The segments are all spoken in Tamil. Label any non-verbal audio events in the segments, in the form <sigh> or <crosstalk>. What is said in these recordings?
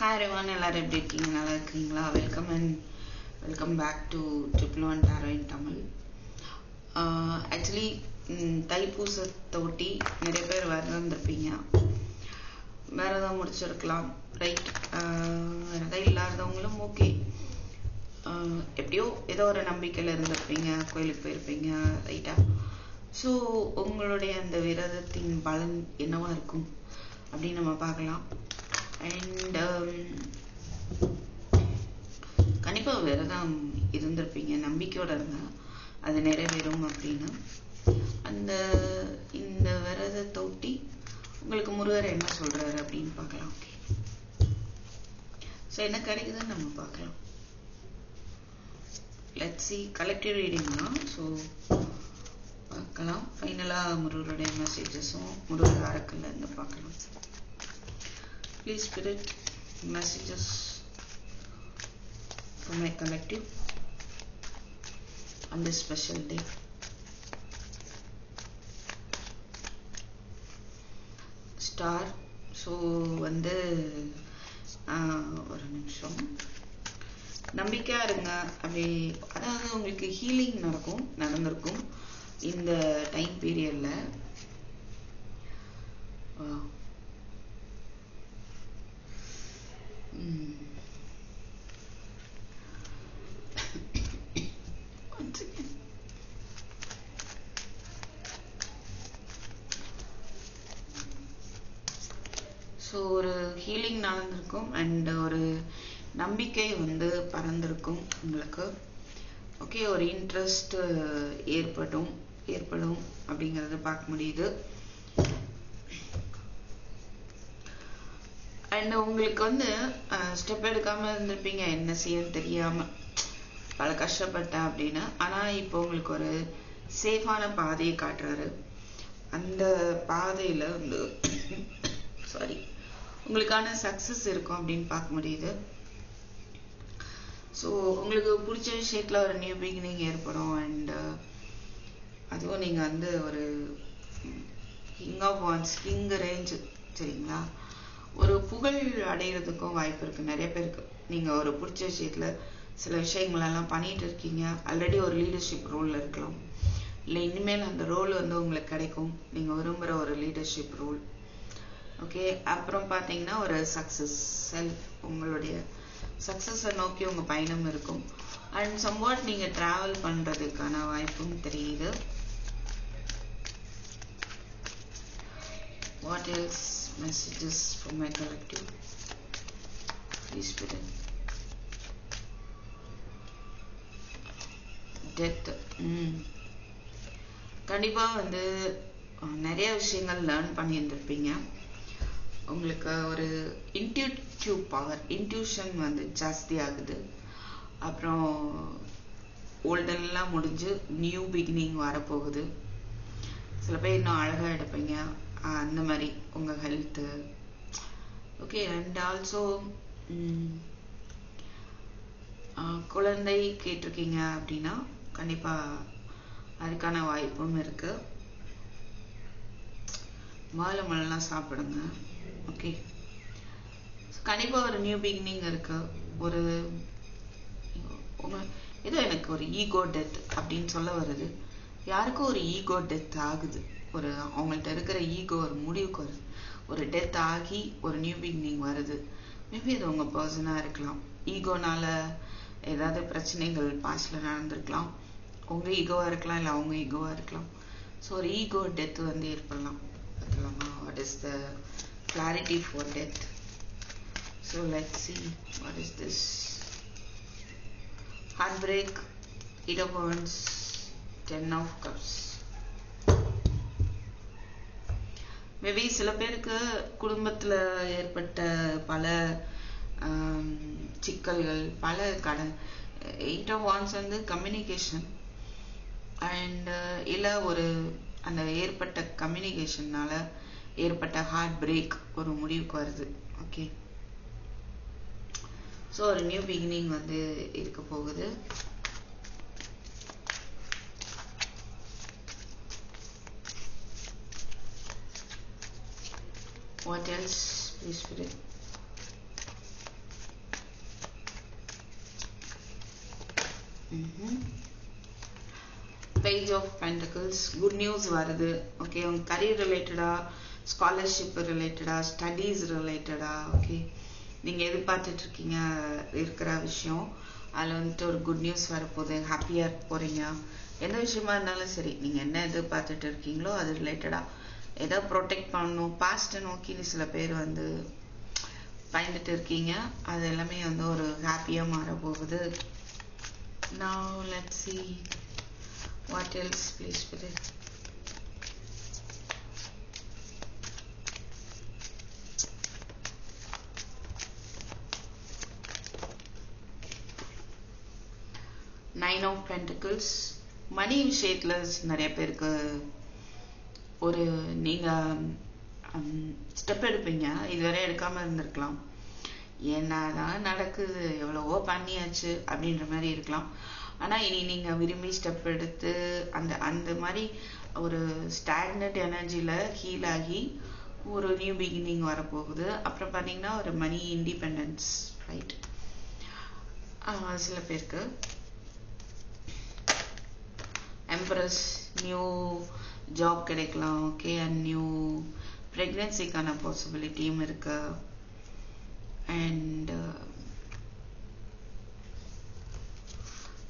ஹாய் everyone எல்லாரும் எப்படி இருக்கீங்க? நல்லா இருக்கீங்களா? Welcome and welcome back to triple one tarot in Tamil actually தைப்பூசத்தை ஒட்டி நிறைய பேர் விரதம் இருந்திருப்பீங்க விரதம் முடிச்சிருக்கலாம். ரைட் விரதம் இல்லாதவங்களும் ஓகே எப்படியோ ஏதோ ஒரு நம்பிக்கையில் இருந்திருப்பீங்க கோயிலுக்கு போயிருப்பீங்க ரைட்டா ஸோ உங்களுடைய அந்த விரதத்தின் பலன் என்னவா இருக்கும்? அப்படின்னு நம்ம பார்க்கலாம். அண்ட் um, கண்டிப்பாக விரதம் இருந்திருப்பீங்க. நம்பிக்கையோட இருந்தால் அது நிறைவேறும் அப்படின்னு. அந்த இந்த விரதத்தை ஒட்டி உங்களுக்கு முருகர் என்ன சொல்றாரு அப்படின்னு பார்க்கலாம். ஓகே ஸோ என்ன கிடைக்குதுன்னு நம்ம பார்க்கலாம். லெட் சி கலெக்டிவ் ரீடிங் தான் ஸோ பார்க்கலாம். ஃபைனலாக முருகருடைய மெசேஜஸும் முருகர் அரக்கல்ல இருந்து பார்க்கலாம். Please spirit messages for my collective on this special day. Star so வந்து ஒரு நிமிஷம். நம்பிக்கையா இருங்க. அப்படி அதாவது உங்களுக்கு ஹீலிங் நடக்கும் நடந்திருக்கும். இந்த டைம் பீரியட்ல ஸோ ஒரு ஹீலிங் நடந்திருக்கும் அண்ட் ஒரு நம்பிக்கை வந்து பறந்திருக்கும் உங்களுக்கு. ஓகே ஒரு இன்ட்ரெஸ்ட் ஏற்படும் ஏற்படும் அப்படிங்கறத பார்க்க முடியுது. அண்ட் உங்களுக்கு வந்து ஸ்டெப் எடுக்காம இருந்திருப்பீங்க. என்ன செய்யன்னு தெரியாம. பல கஷ்டப்பட்டேன் அப்படின்னு. ஆனா இப்போ உங்களுக்கு ஒரு சேஃபான பாதையை காட்டுறாரு. அந்த பாதையில வந்து சாரி உங்களுக்கான சக்சஸ் இருக்கும் அப்படின்னு பார்க்க முடியுது. ஸோ உங்களுக்கு பிடிச்ச விஷயத்துல ஒரு நியூ பிகினிங் ஏற்படும். அண்ட் அதுவும் நீங்க வந்து ஒரு king of wands king range சரிங்களா? ஒரு புகழ் அடையிறதுக்கும் வாய்ப்பு இருக்கு. நிறைய பேருக்கு. நீங்க ஒரு பிடிச்ச விஷயத்துல சில விஷயங்கள் எல்லாம் பண்ணிட்டு இருக்கீங்க. ஆல்ரெடி ஒரு லீடர்ஷிப் ரோல்ல இருக்கலாம். இல்லை இனிமேல் அந்த ரோல் வந்து உங்களுக்கு கிடைக்கும். நீங்க விரும்புற ஒரு லீடர்ஷிப் ரோல் ஓகே அப்புறம் பார்த்தீங்கன்னா ஒரு சக்சஸ் செல்ஃப் உங்களுடைய சக்சஸை நோக்கி உங்க பயணம் இருக்கும். அண்ட் சம்வாட் நீங்க டிராவல் பண்றதுக்கான வாய்ப்பும் தெரியுது. What else? Messages from my collective. Please Spirit. Death. Hmm. ம் கண்டிப்பாக வந்து நிறைய விஷயங்கள் லேர்ன் பண்ணியிருந்திருப்பீங்க உங்களுக்கு ஒரு இன்டியூட்டிவ் பவர் இன்ட்யூஷன் வந்து ஜாஸ்தி ஆகுது அப்புறம் ஓல்டெல்லாம் முடிஞ்சு நியூ பிகினிங் வரப்போகுது சில பேர் இன்னும் அழகாக எடுப்பீங்க அந்த மாதிரி உங்க ஹெல்த்து ஓகே அண்ட் ஆல்சோ குழந்தை கேட்டிருக்கீங்க அப்படின்னா கண்டிப்பா அதுக்கான வாய்ப்பும் இருக்கு. மாலை மழைலாம் சாப்பிடுங்க. ஓகே கண்டிப்பா ஒரு நியூ பிகினிங் இருக்கு. ஒரு ஏதோ எனக்கு ஒரு ஈகோ டெத் அப்படின்னு சொல்ல வருது. யாருக்கும் ஒரு ஈகோ டெத் ஆகுது. ஒரு அவங்கள்ட்ட இருக்கிற ஈகோ ஒரு முடிவுக்கு வருது ஒரு டெத் ஆகி ஒரு நியூ பிகினிங் வருது. மேபி அது உங்கள் பர்சனாக இருக்கலாம். ஈகோனால ஏதாவது பிரச்சனைகள் பாஸ்டில் நடந்திருக்கலாம். உங்கள் ஈகோவாக இருக்கலாம் இல்லை அவங்க ஈகோவாக இருக்கலாம். ஸோ ஒரு ஈகோ டெத் வந்து ஏற்படலாம். பார்க்கலாமா what is the clarity for death so let see what is this heart break it ten of cups maybe சில பேருக்கு குடும்பத்துல ஏற்பட்ட பல சிக்கல்கள் பல கடன் எயிட் ஆஃப் வான்ஸ் வந்து கம்யூனிகேஷன் அண்ட் இல்லை ஒரு அந்த ஏற்பட்ட கம்யூனிகேஷன்னால ஏற்பட்ட ஹார்ட் பிரேக் ஒரு முடிவுக்கு வருது. ஓகே ஸோ ஒரு நியூ பிகினிங் வந்து இருக்க போகுது. hiçbiri page of pentacles good news வருது. ஓகே உங்க கரியர் ரிலேட்டடாக ஸ்காலர்ஷிப் ரிலேட்டடாக ஸ்டடீஸ் ரிலேட்டடாக ஓகே நீங்கள் எதிர்பார்த்துட்டு இருக்கீங்க இருக்கிற விஷயம். அதில் வந்துட்டு ஒரு குட் நியூஸ் வரப்போகுது ஹாப்பியாக போகிறீங்க எந்த விஷயமா இருந்தாலும் சரி நீங்கள் என்ன எதிர்பார்த்துட்டு இருக்கீங்களோ அது ரிலேட்டடாக எதை ப்ரொடெக்ட் பண்ணணும். பாஸ்ட்டை நோக்கின்னு சில பேர் வந்து பயந்துட்டு இருக்கீங்க. அது எல்லாமே வந்து ஒரு ஹாப்பியாக மாறப்போகுது. போகுது let see what else please please nine of pentacles money விஷயத்தில் நிறைய பேருக்கு ஒரு நீங்க ஸ்டெப் எடுப்பீங்க. இதுவரை எடுக்காம இருந்திருக்கலாம். என்னதான் நடக்குது? எவ்வளவோ பண்ணியாச்சு அப்படின்ற மாதிரி இருக்கலாம். ஆனா இனி நீங்க விரும்பி ஸ்டெப் எடுத்து அந்த அந்த மாதிரி ஒரு ஸ்டாக்னட் எனர்ஜில ஹீல் ஆகி ஒரு நியூ பிகினிங் வரப்போகுது. அப்புறம் பாத்தீங்கன்னா ஒரு மணி இண்டிபெண்டன்ஸ் ரைட் சில பேருக்கு. எம்ப்ரஸ் நியூ ஜாப் கிடைக்கலாம். ஓகே அண்ட் நியூ ப்ரெக்னென்சிக்கான பாசிபிலிட்டியும் இருக்கு. அண்ட்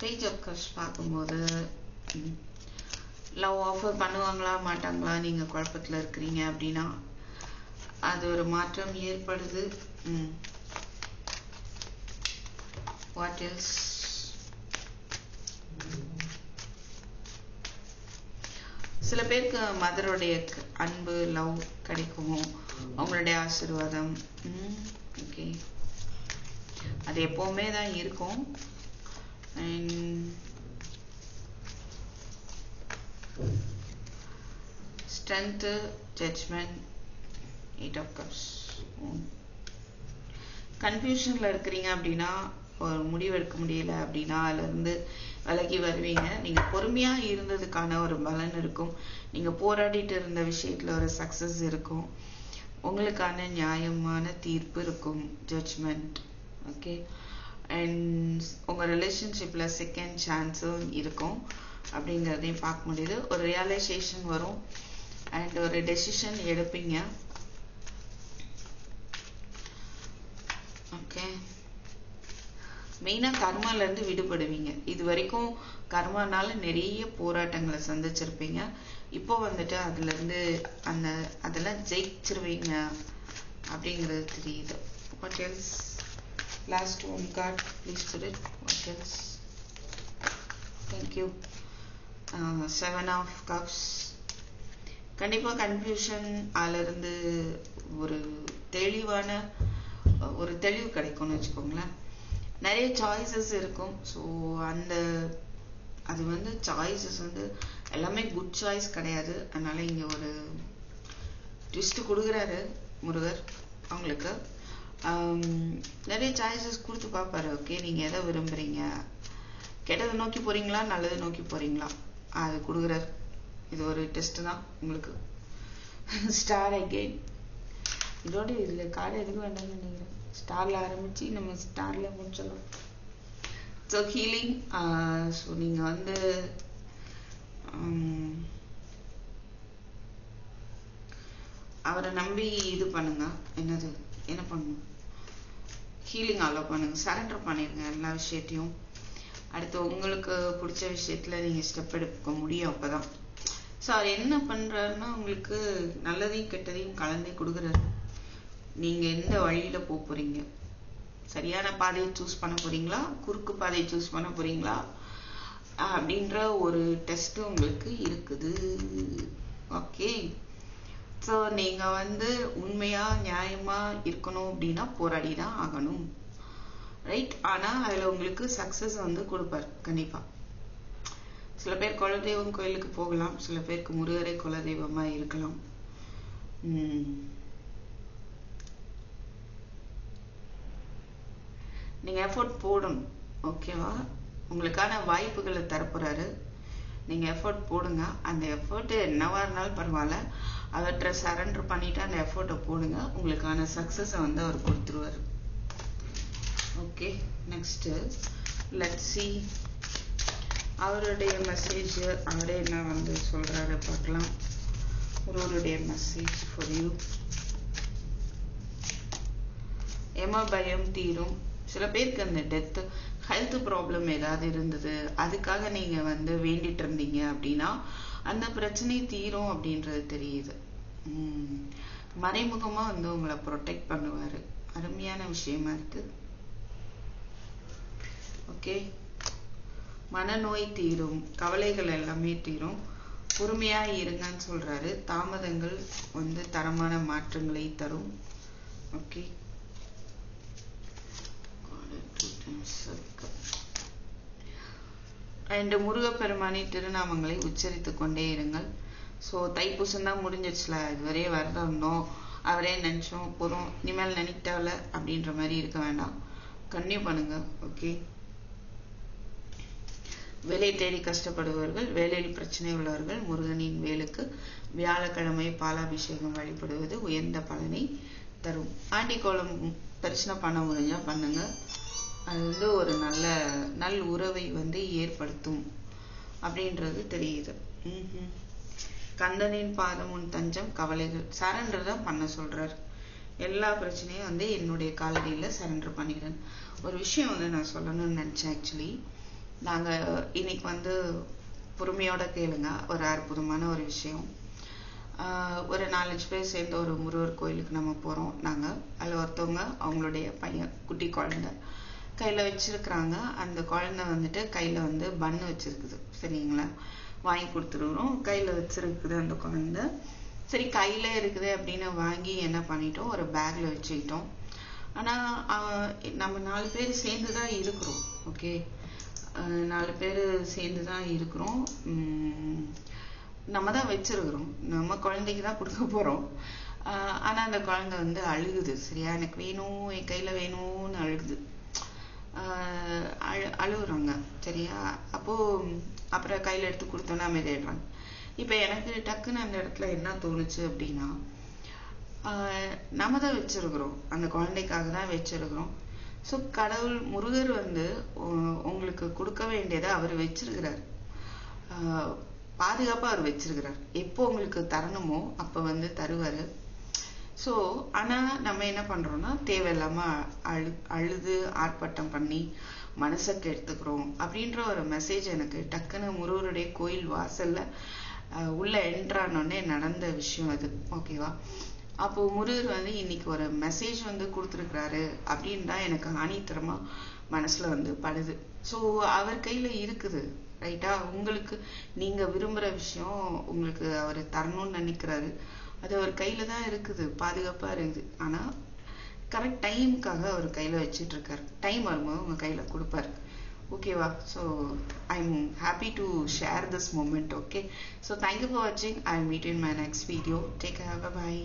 பேஜ் ஆஃப் கர்ஸ் பார்க்கும்போது லவ் ஆஃபர் பண்ணுவாங்களா மாட்டாங்களா நீங்கள் குழப்பத்தில் இருக்கிறீங்க அப்படின்னா அது ஒரு மாற்றம் ஏற்படுது. வாட் எல்ஸ் சில பேருக்கு மதருடைய அன்பு லவ் கிடைக்கும். அவங்களுடைய ஆசிர்வாதம். ஓகே அது எப்போவுமே தான் இருக்கும். Strength judgment eight of cups கன்ஃபியூஷனில் இருக்கிறீங்க அப்படின்னா ஒரு முடிவு எடுக்க முடியல அப்படின்னா அதுல இருந்து விலகி வருவீங்க. நீங்க பொறுமையா இருந்ததுக்கான ஒரு பலன் இருக்கும். நீங்க போராடிட்டு இருந்த விஷயத்துல ஒரு சக்சஸ் இருக்கும். உங்களுக்கான நியாயமான தீர்ப்பு இருக்கும். ஜட்ஜ்மெண்ட் ஓகே அண்ட் உங்க ரிலேஷன்ஷிப்ல செகண்ட் சான்ஸும் இருக்கும். அப்படிங்கிறதையும் பார்க்க முடியுது. ஒரு ரியலைசேஷன் வரும். அண்ட் ஒரு டெசிஷன் எடுப்பீங்க ஓகே மெயினாக கர்மாலேருந்து விடுபடுவீங்க. இது வரைக்கும் கர்மானால நிறைய போராட்டங்களை சந்திச்சிருப்பீங்க. இப்போ வந்துட்டு அதுலேருந்து அந்த அதெல்லாம் ஜெயிச்சிருவீங்க அப்படிங்கிறது தெரியுது. What else last one card please put what else thank you seven of cups கண்டிப்பாக கன்ஃபியூஷன் அதுலேருந்து ஒரு தெளிவான ஒரு தெளிவு கிடைக்கும்னு வச்சுக்கோங்களேன். நிறைய சாய்ஸஸ் இருக்கும். ஸோ அந்த அது வந்து சாய்ஸஸ் வந்து எல்லாமே குட் சாய்ஸ் கிடையாது. அதனால இங்கே ஒரு ட்விஸ்ட் கொடுக்குறாரு முருகர் அவங்களுக்கு. நிறைய சாய்ஸஸ் கொடுத்து பார்ப்பாரு. ஓகே நீங்கள் எதை விரும்புகிறீங்க கெட்டதை நோக்கி போகிறீங்களா நல்லதை நோக்கி போகிறீங்களா அது கொடுக்குறாரு. இது ஒரு டெஸ்ட் தான் உங்களுக்கு. <laughs> ஸ்டார் அகெயின் இதோட இதில் கார்டு எதுக்கு வேண்டாம்னு நினைக்கிறேன். ஸ்டார்ல ஆரம்பிச்சு நம்ம ஸ்டார்ல முடிச்சிடலாம். ஸோ ஹீலிங் ஸோ நீங்க வந்து um, அவரை நம்பி இது பண்ணுங்க. என்னது? என்ன பண்ணணும்? ஹீலிங் அலோவ் பண்ணுங்க. சரண்டர் பண்ணிருங்க எல்லா விஷயத்தையும். அடுத்து உங்களுக்கு பிடிச்ச விஷயத்துல நீங்க ஸ்டெப் எடுக்க முடியும் அப்பதான். ஸோ அவர் என்ன பண்றாருன்னா உங்களுக்கு நல்லதையும் கெட்டதையும் கலந்தே கொடுக்குறாரு. நீங்க எந்த வழியில போக போறீங்க? சரியான பாதையை சூஸ் பண்ண போறீங்களா? குறுக்கு பாதையை சூஸ் பண்ண போறீங்களா? அப்படின்ற ஒரு டெஸ்ட் உங்களுக்கு இருக்குது. ஓகே ஸோ நீங்க வந்து உண்மையா நியாயமா இருக்கணும் அப்படின்னா போராடி தான் ஆகணும். ரைட் ஆனா அதுல உங்களுக்கு சக்சஸ் வந்து கொடுப்பார் கண்டிப்பா. சில பேர் குலதெய்வம் கோயிலுக்கு போகலாம். சில பேருக்கு முருகரை குலதெய்வமா இருக்கலாம். நீங்கள் எஃபோர்ட் போடணும் ஓகேவா உங்களுக்கான வாய்ப்புகளை தரப்போறாரு. நீங்கள் எஃபோர்ட் போடுங்க. அந்த எஃபோர்ட்டு என்னவா இருந்தாலும் பரவாயில்ல. அவற்றை சரண்டர் பண்ணிட்டு அந்த எஃபோர்ட்டை போடுங்க. உங்களுக்கான சக்ஸஸை வந்து அவர் கொடுத்துருவாரு. ஓகே நெக்ஸ்ட்டு லெட் சி அவருடைய மெசேஜ் அவரே என்ன வந்து சொல்கிறாரு பார்க்கலாம். குருவருடைய மெசேஜ் ஃபார் யூ எம பயம் தீரும். சில பேருக்கு அந்த டெத்து ஹெல்த் ப்ராப்ளம் ஏதாவது இருந்தது. அதுக்காக நீங்கள் வந்து வேண்டிட்டு இருந்தீங்க அப்படின்னா அந்த பிரச்சனை தீரும் அப்படின்றது தெரியுது. மறைமுகமாக வந்து உங்களை ப்ரொடெக்ட் பண்ணுவார். அருமையான விஷயமா இருக்கு. ஓகே மனநோய் தீரும். கவலைகள் எல்லாமே தீரும். பொறுமையாக இருங்கன்னு சொல்கிறாரு தாமதங்கள் வந்து தரமான மாற்றங்களை தரும். ஓகே அண்ட் முருகப்பெருமானின் திருநாமங்களை உச்சரித்துக் கொண்டே இருங்கள். ஸோ தைப்பூசம் தான் முடிஞ்சிடுச்சுல இதுவரையே வரதம் இருந்தோம். அவரே நினைச்சோம் போதும் இனிமேல் நினைக்கிட்டால அப்படின்ற மாதிரி இருக்க வேண்டாம். கன்னியூ பண்ணுங்க ஓகே வேலை தேடி கஷ்டப்படுபவர்கள் வேலையில் பிரச்சனை உள்ளவர்கள் முருகனின் வேலுக்கு வியாழக்கிழமை பாலாபிஷேகம் வழிபடுவது உயர்ந்த பலனை தரும். ஆண்டிக்கோளம் தரிசனம் பண்ண முடிஞ்சா பண்ணுங்க. அது வந்து ஒரு நல்ல நல் உறவை வந்து ஏற்படுத்தும் அப்படின்றது தெரியுது. கந்தனின் பாதம் உன் தஞ்சம் கவலைகள். சரண்டர் தான் பண்ண சொல்றார். எல்லா பிரச்சனையும் வந்து என்னுடைய காலடியில் சரண்டர் பண்ணிடுறேன் ஒரு விஷயம் வந்து நான் சொல்லணும்னு நினச்சேன் ஆக்சுவலி நாங்கள் இன்னைக்கு வந்து பொறுமையோட கேளுங்க. ஒரு அற்புதமான ஒரு விஷயம். ஒரு நாலஞ்சு பேர் சேர்ந்து ஒரு முருகர் கோயிலுக்கு நம்ம போகிறோம் நாங்கள் அதில் ஒருத்தவங்க அவங்களுடைய பையன் குட்டி குழந்தை. கையில் வச்சுருக்குறாங்க. அந்த குழந்தை வந்துட்டு கையில் வந்து பன்னு வச்சுருக்குது. சரிங்களா? வாங்கி கொடுத்துருக்குறோம். கையில் வச்சுருக்குது அந்த குழந்தை. சரி கையில் இருக்குது அப்படின்னு வாங்கி என்ன பண்ணிட்டோம்? ஒரு பேக்கில் வச்சுக்கிட்டோம். ஆனால் நம்ம நாலு பேர் சேர்ந்து தான் இருக்கிறோம். ஓகே? நாலு பேர் சேர்ந்து தான் இருக்கிறோம். நம்ம தான் வச்சிருக்கிறோம். நம்ம குழந்தைக்கு தான் கொடுக்க போகிறோம் ஆனால் அந்த குழந்தை வந்து அழுகுது. சரியா? எனக்கு வேணும் என் கையில் வேணும்னு அழுகுது ஆஹ் அழு அழுகுறாங்க சரியா அப்போ அப்புறம் கையில் எடுத்து கொடுத்தோன்னா அமைதியாயிடுறாங்க. இப்போ எனக்கு டக்குன்னு அந்த இடத்துல என்ன தோணுச்சு அப்படின்னா நம்ம தான் வச்சிருக்கிறோம். அந்த குழந்தைக்காக தான் வச்சிருக்கிறோம். ஸோ கடவுள் முருகர் வந்து உ- உங்களுக்கு கொடுக்க வேண்டியதை அவர் வச்சிருக்கிறார். ஆஹ் அவர் வச்சிருக்கிறார். எப்போ உங்களுக்கு தரணுமோ அப்போ வந்து தருவார். ஸோ ஆனால் நம்ம என்ன பண்றோம்னா தேவையில்லாமல் அழு அழுது ஆர்ப்பாட்டம் பண்ணி மனசை கெடுத்துக்கிறோம் அப்படின்ற ஒரு மெசேஜ் எனக்கு டக்குன்னு முருகருடைய கோயில் வாசல்ல உள்ளே உள்ள என்ட்ரானோடனே நடந்த விஷயம் அது. ஓகேவா அப்போ முருகர் வந்து இன்னைக்கு ஒரு மெசேஜ் வந்து கொடுத்துருக்கிறாரு அப்படின்னு தான் எனக்கு ஆணித்தரமா மனசுல வந்து படுது. ஸோ அவர் கையில இருக்குது ரைட்டா உங்களுக்கு நீங்க விரும்புற விஷயம் உங்களுக்கு அவர் தரணும்னு நினைக்கிறாரு. அது அவர் கையில தான் இருக்குது பாதுகாப்பா இருக்குது. ஆனா கரெக்ட் டைமுக்காக அவர் கையில வச்சிட்டு இருக்காரு டைம் வரும்போது உங்க கையில கொடுப்பாரு. ஓகேவா so I am happy to share this moment okay so thank you for வாட்சிங் I meet in my next video take care bye